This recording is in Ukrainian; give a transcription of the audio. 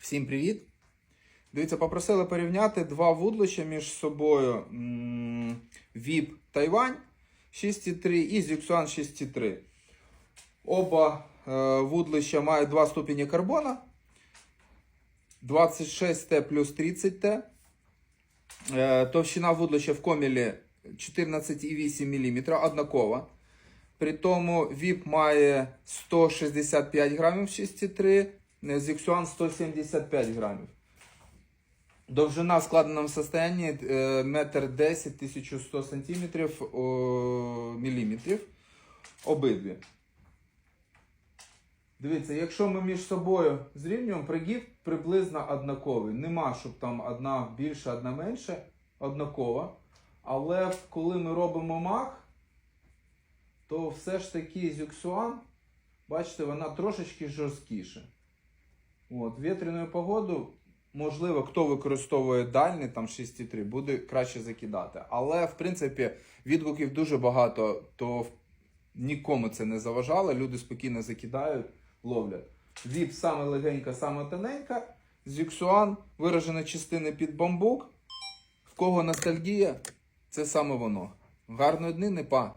Всім привіт! Дивіться, попросили порівняти два вудлища між собою VIP Тайвань 6.3 і Zixuan 6.3. Оба е, вудлища мають два ступені карбона 26Т плюс 30Т. Е, товщина вудлища в комілі 14,8 мм, однакова. При тому VIP має 165 грамів 6,3, Zixuan 175 грамів. Довжина в складеному состоянні е, метр 10 1100 сантиметрів міліметрів. Обидві. Дивіться, якщо ми між собою зрівнюємо, пригиб приблизно однаковий. Нема, щоб там одна більша, одна менша, однакова. Але коли ми робимо мах, то все ж таки Зюксуан, бачите, вона трошечки жорсткіша. От, вітряну погоду, можливо, хто використовує дальний там 6,3, буде краще закидати. Але, в принципі, відгуків дуже багато, то нікому це не заважало. Люди спокійно закидають, ловлять. Віп саме легенька, саме тоненька. Зюксуан, виражена частина під бамбук. В кого ностальгія, це саме воно. Гарної дни, не па.